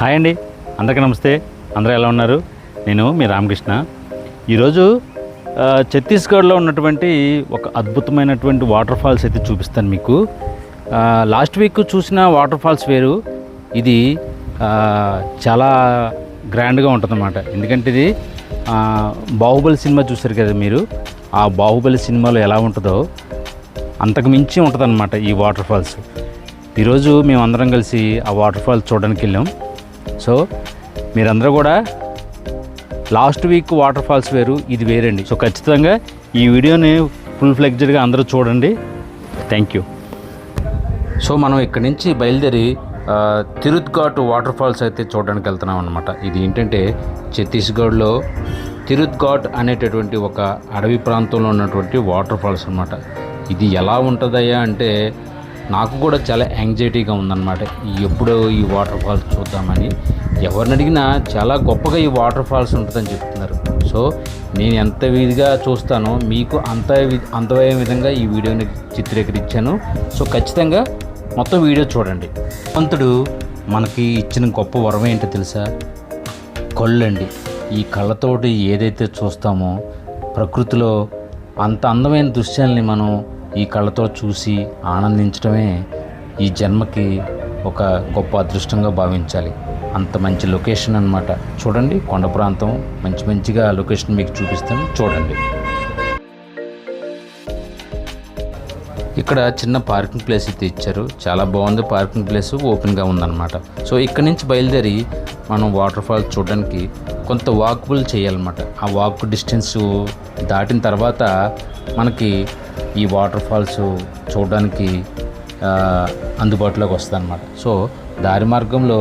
Hi అండి. అందరికీ నమస్తే. అందరూ ఎలా ఉన్నారు? నేను మీ రామకృష్ణ. ఈరోజు ఛత్తీస్గఢ్లో ఉన్నటువంటి ఒక అద్భుతమైనటువంటి వాటర్ ఫాల్స్ అయితే చూపిస్తాను మీకు. లాస్ట్ వీక్ చూసిన వాటర్ ఫాల్స్ వేరు. ఇది చాలా గ్రాండ్గా ఉంటుందన్నమాట. ఎందుకంటే ఇది బాహుబలి సినిమా చూసారు కదా మీరు. ఆ బాహుబలి సినిమాలో ఎలా ఉంటుందో అంతకు మించి ఉంటుందన్నమాట ఈ వాటర్ ఫాల్స్ ఈరోజు మేమందరం కలిసి ఆ వాటర్ ఫాల్స్ చూడడానికి వెళ్ళాం. సో మీరందరూ కూడా లాస్ట్ వీక్ వాటర్ ఫాల్స్ వేరు ఇది వేరండి. సో ఖచ్చితంగా ఈ వీడియోని ఫుల్ ఫ్లెక్జెడ్గా అందరూ చూడండి. Thank you. సో మనం ఇక్కడి నుంచి బయలుదేరి తిరుత్ఘాట్ వాటర్ ఫాల్స్ అయితే చూడడానికి వెళ్తున్నాం అనమాట ఇది ఏంటంటే ఛత్తీస్గఢ్లో తిరుత్ఘాట్ అనేటటువంటి ఒక అడవి ప్రాంతంలో ఉన్నటువంటి వాటర్ ఫాల్స్ అనమాట ఇది ఎలా ఉంటుందయ్యా అంటే నాకు కూడా చాలా యాంగ్జైటీగా ఉందన్నమాట. ఎప్పుడో ఈ వాటర్ ఫాల్స్ చూద్దామని. ఎవరిని అడిగినా చాలా గొప్పగా ఈ వాటర్ ఫాల్స్ ఉంటుందని చెప్తున్నారు. సో నేను ఎంత విధిగా చూస్తానో మీకు అంత వి- విధంగా ఈ వీడియోని చిత్రీకరించాను. సో ఖచ్చితంగా మొత్తం వీడియో చూడండి. పంతుడు మనకి ఇచ్చిన గొప్ప వరం ఏంటో తెలుసా? కళ్ళండి. ఈ కళ్ళతోటి ఏదైతే చూస్తామో ప్రకృతిలో అంత అందమైన దృశ్యాల్ని మనం ఈ కళ్ళతో చూసి ఆనందించడమే ఈ జన్మకి ఒక గొప్ప అదృష్టంగా భావించాలి. అంత మంచి లొకేషన్ అనమాట చూడండి కొండ ప్రాంతం. మంచి మంచిగా లొకేషన్ మీకు చూపిస్తాను. చూడండి. ఇక్కడ చిన్న పార్కింగ్ ప్లేస్ అయితే ఇచ్చారు. చాలా బాగుంది పార్కింగ్ ప్లేస్ ఓపెన్గా ఉందన్నమాట. సో ఇక్కడ నుంచి బయలుదేరి మనం వాటర్ ఫాల్ చూడడానికి కొంత వాక్బుల్ చేయాలన్నమాట. ఆ వాక్ డిస్టెన్స్ దాటిన తర్వాత మనకి ఈ వాటర్ ఫాల్స్ చూడడానికి అందుబాటులోకి వస్తుంది అనమాట సో దారి మార్గంలో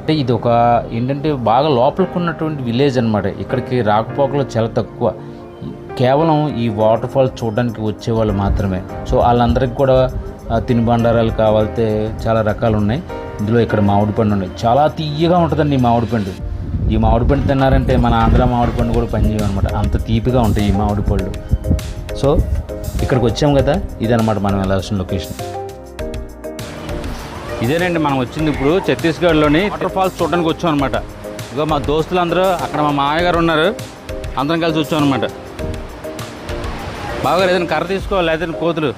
అంటే ఇది ఒక ఏంటంటే బాగా లోపలికి ఉన్నటువంటి విలేజ్ అనమాట ఇక్కడికి రాకపోకలు చాలా తక్కువ. కేవలం ఈ వాటర్ ఫాల్స్ చూడడానికి వచ్చేవాళ్ళు మాత్రమే. సో వాళ్ళందరికీ కూడా తినుబండారాలు కావాలితే చాలా రకాలు ఉన్నాయి. ఇందులో ఇక్కడ మామిడి పండు ఉన్నాయి. చాలా తీయగా ఉంటుందండి ఈ మామిడి పండు. ఈ మామిడి పండు తిన్నారంటే మన ఆంధ్ర మామిడి పండు కూడా పనిచేయమన్నమాట అంత తీపిగా ఉంటాయి ఈ మామిడి పళ్ళు సో ఇక్కడికి వచ్చాం కదా ఇదనమాట మనం వెళ్ళాల్సిన లొకేషన్ ఇదేనండి మనం వచ్చింది ఇప్పుడు ఛత్తీస్గఢ్లోని వాటర్ ఫాల్స్ చూడడానికి వచ్చాం అనమాట ఇగో మా దోస్తులు అందరూ అక్కడ మా మామయ్య గారు ఉన్నారు. అందరం కలిసి వచ్చాం అనమాట బాగా ఏదైనా కర్ర తీసుకోవాలి లేదంటే కోతులు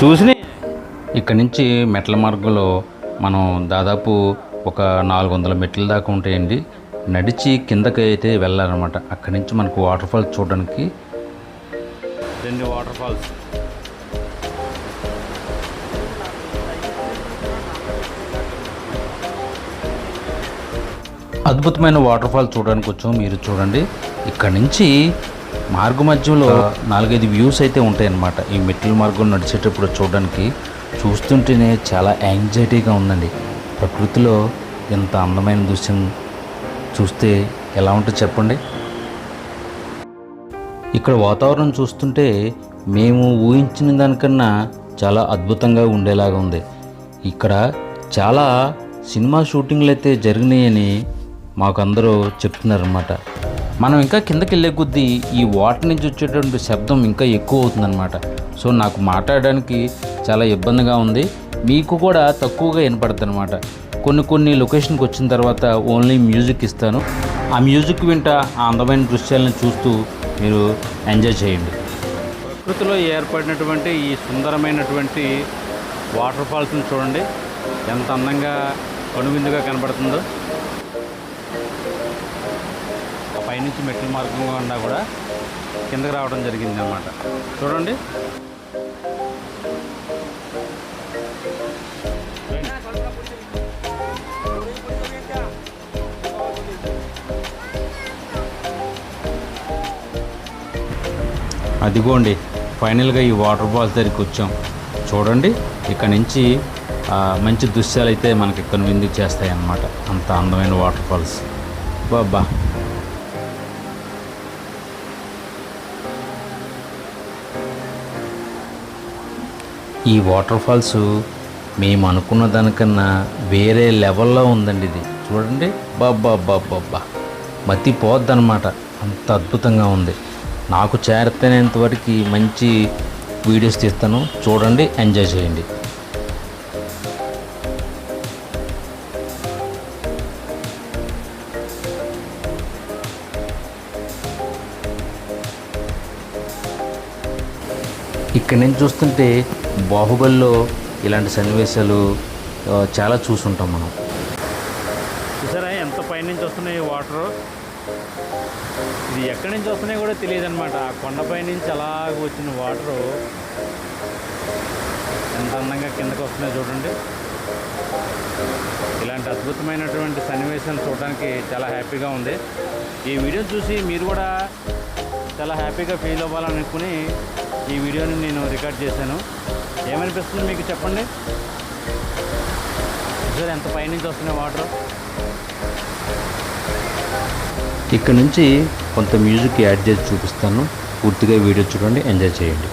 చూసి ఇక్కడ నుంచి మెట్ల మార్గంలో మనం దాదాపు ఒక నాలుగు వందల మెట్ల దాకా ఉంటాయండి. నడిచి కిందకి అయితే వెళ్ళాలన్నమాట. అక్కడి నుంచి మనకు వాటర్ ఫాల్స్ చూడడానికి. రెండు వాటర్ ఫాల్స్ అద్భుతమైన వాటర్ ఫాల్ చూడడానికి వచ్చాం మీరు చూడండి. ఇక్కడ నుంచి మార్గ మధ్యలో నాలుగైదు వ్యూస్ అయితే ఉంటాయి అన్నమాట ఈ మెట్ల మార్గం నడిచేటప్పుడు చూడడానికి చూస్తుంటేనే చాలా యాంగ్జైటీగా ఉందండి. ప్రకృతిలో ఇంత అందమైన దృశ్యం చూస్తే ఎలా ఉంటుంది చెప్పండి. ఇక్కడ వాతావరణం చూస్తుంటే మేము ఊహించిన దానికన్నా చాలా అద్భుతంగా ఉండేలాగా ఉంది. ఇక్కడ చాలా సినిమా షూటింగ్లు అయితే జరిగినాయని మాకు అందరూ చెప్తున్నారన్నమాట. మనం ఇంకా కిందకి వెళ్ళే కొద్దీ ఈ వాటర్ నుంచి వచ్చేటువంటి శబ్దం ఇంకా ఎక్కువ అవుతుందన్నమాట. సో నాకు మాట్లాడడానికి చాలా ఇబ్బందిగా ఉంది. మీకు కూడా తక్కువగా వినపడుతుంది అనమాట కొన్ని కొన్ని లొకేషన్కి వచ్చిన తర్వాత ఓన్లీ మ్యూజిక్ ఇస్తాను. ఆ మ్యూజిక్ వింట ఆ అందమైన దృశ్యాలను చూస్తూ మీరు ఎంజాయ్ చేయండి. ప్రకృతిలో ఏర్పడినటువంటి ఈ సుందరమైనటువంటి వాటర్ ఫాల్స్ని చూడండి. ఎంత అందంగా కనువిందుగా కనబడుతుందో. పైనుంచి మెట్ల మార్గంగా ఉన్నా కూడా కిందకి రావడం జరిగింది అన్నమాట చూడండి. అదిగోండి ఫైనల్గా ఈ వాటర్ ఫాల్స్ దగ్గరికి వచ్చాం. చూడండి ఇక్కడ నుంచి మంచి దృశ్యాలు అయితే మనకి కనువిందు చేస్తాయి అన్నమాట అంత అందమైన వాటర్ ఫాల్స్. బాబా ఈ వాటర్ ఫాల్స్ మేము అనుకున్న దానికన్నా వేరే లెవెల్లో ఉందండి ఇది. చూడండి బాబ్బా బాబ్బా మతి పోద్దనమాట అంత అద్భుతంగా ఉంది. నాకు చేరతనేంతవరకు మంచి వీడియోస్ తీస్తాను. చూడండి ఎంజాయ్ చేయండి. ఇక్కడ నుంచి చూస్తుంటే బాహుబలిలో ఇలాంటి సన్నివేశాలు చాలా చూసుంటాం మనం. చూసారా ఎంత పైనుంచి వస్తున్నాయి వాటర్? ఇది ఎక్కడి నుంచి వస్తున్నాయి కూడా తెలియదు అనమాట ఆ కొండపై నుంచి అలాగ వచ్చిన వాటరు ఎంత అందంగా కిందకు వస్తున్నాయో చూడండి. ఇలాంటి అద్భుతమైనటువంటి సన్నివేశాలు చూడడానికి చాలా హ్యాపీగా ఉంది. ఈ వీడియో చూసి మీరు కూడా చాలా హ్యాపీగా ఫీల్ అవ్వాలనుకుని ఈ వీడియోని నేను రికార్డ్ చేశాను. ఏమనిపిస్తుంది మీకు చెప్పండి? సార్ ఎంత పైనుంచి వస్తున్నాయి వాటర్? ఇక్కడ నుంచి కొంత మ్యూజిక్ యాడ్ చేసి చూపిస్తాను. పూర్తిగా వీడియో చూడండి ఎంజాయ్ చేయండి.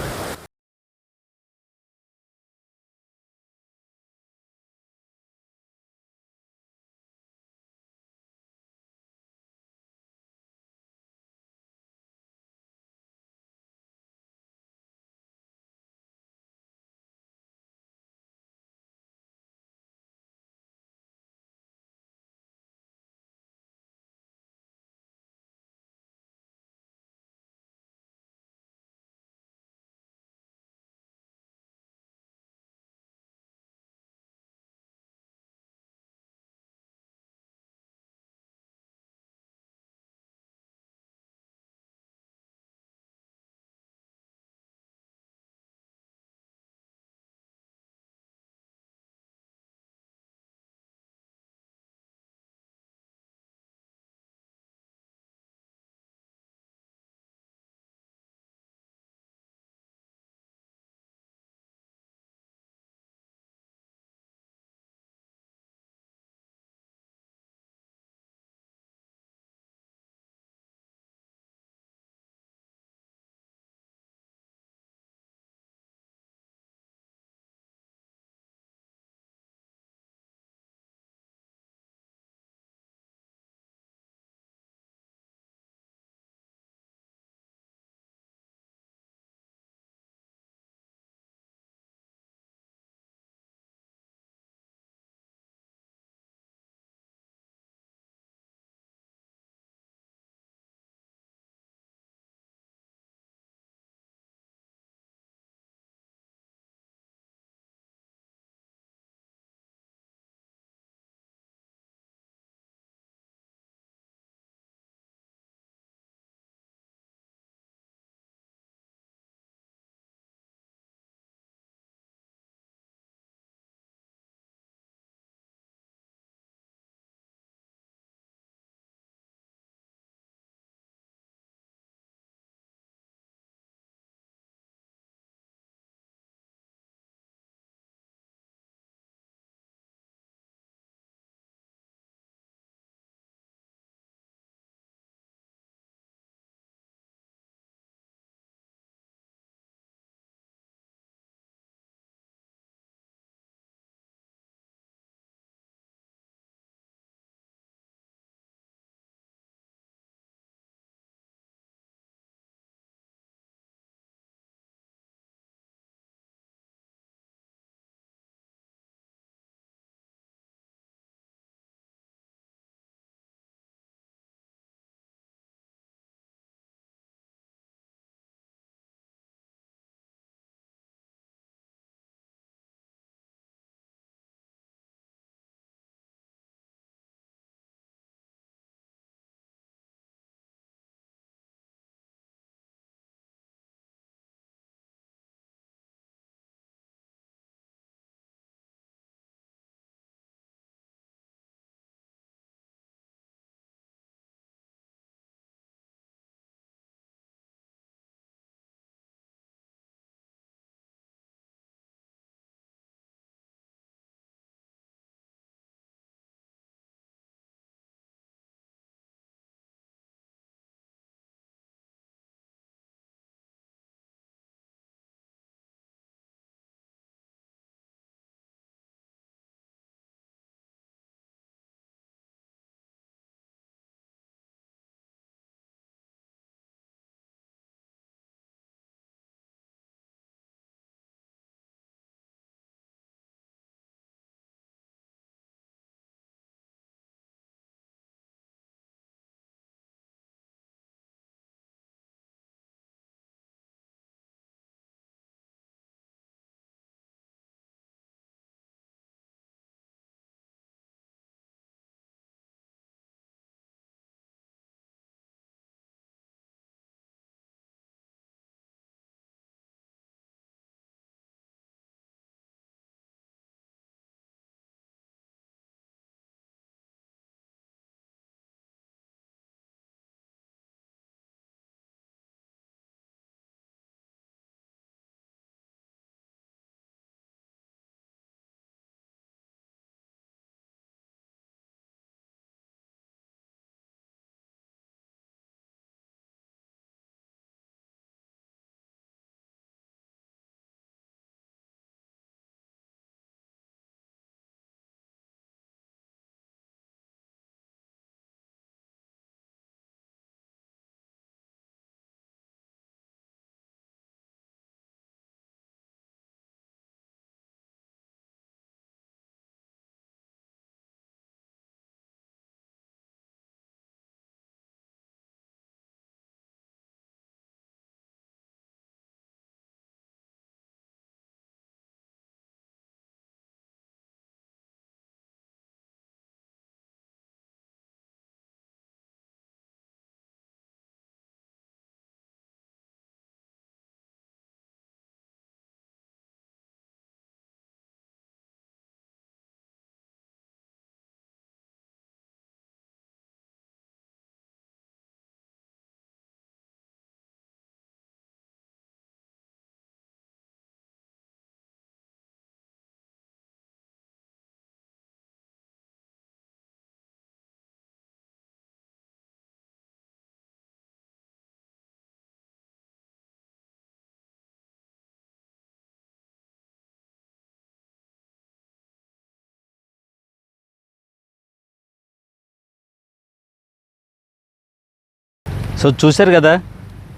సో చూశారు కదా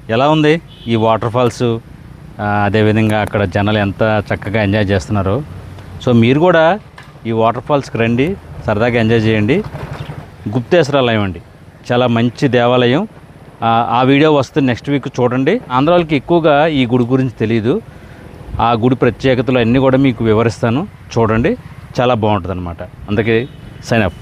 ఎలా ఉంది ఈ వాటర్ ఫాల్స్? అదేవిధంగా అక్కడ జనాలు ఎంత చక్కగా ఎంజాయ్ చేస్తున్నారో. సో మీరు కూడా ఈ వాటర్ ఫాల్స్కి రండి సరదాగా ఎంజాయ్ చేయండి. గుప్తేశ్వరాలయం అండి చాలా మంచి దేవాలయం. ఆ, వీడియో వస్తే నెక్స్ట్ వీక్ చూడండి. ఆంధ్ర వాళ్ళకి ఎక్కువగా ఈ గుడి గురించి తెలియదు ఆ గుడి ప్రత్యేకతలు అన్నీ కూడా మీకు వివరిస్తాను. చూడండి చాలా బాగుంటుంది అనమాట అందుకే సైన్ అప్